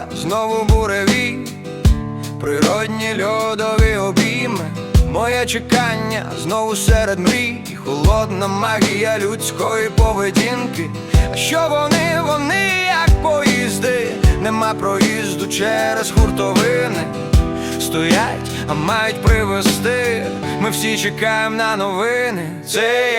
літа знову буреві, природні льодові обійми, моє чекання знову серед мрій, холодна магія людської поведінки. А що вони, вони, як поїзди, нема проїзду через хуртовини. Стоять, а мають привезти, ми всі чекаємо на новини. Це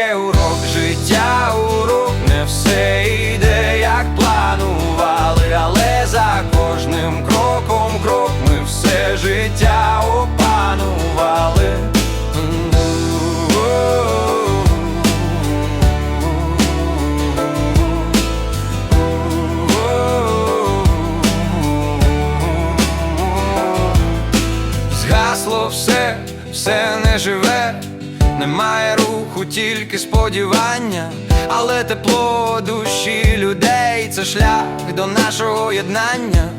все, все не живе, немає руху, тільки сподівання, але тепло душі людей це шлях до нашого єднання.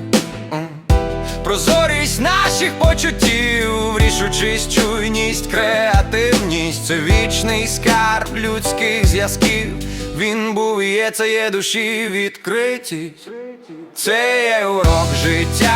Прозорість наших почуттів, рішучість, чуйність, креативність це вічний скарб людських зв'язків. Він був і є, це є душі відкритість. Це є урок життя,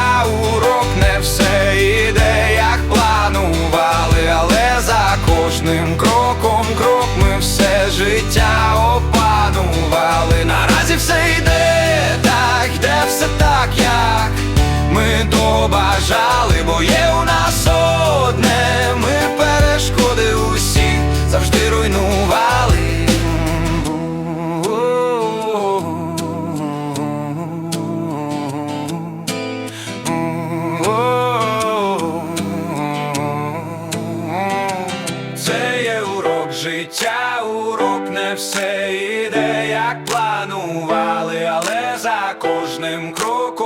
ми добажали, бо є у нас одне, ми перешкоди усі завжди руйнували. Це є урок життя, урок не все іде, як планували, але за кожним кроком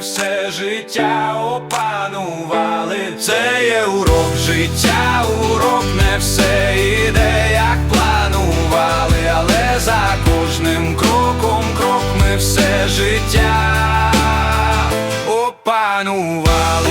все життя опанували, це є урок життя, урок не все іде, як планували, але за кожним кроком крок ми все життя опанували.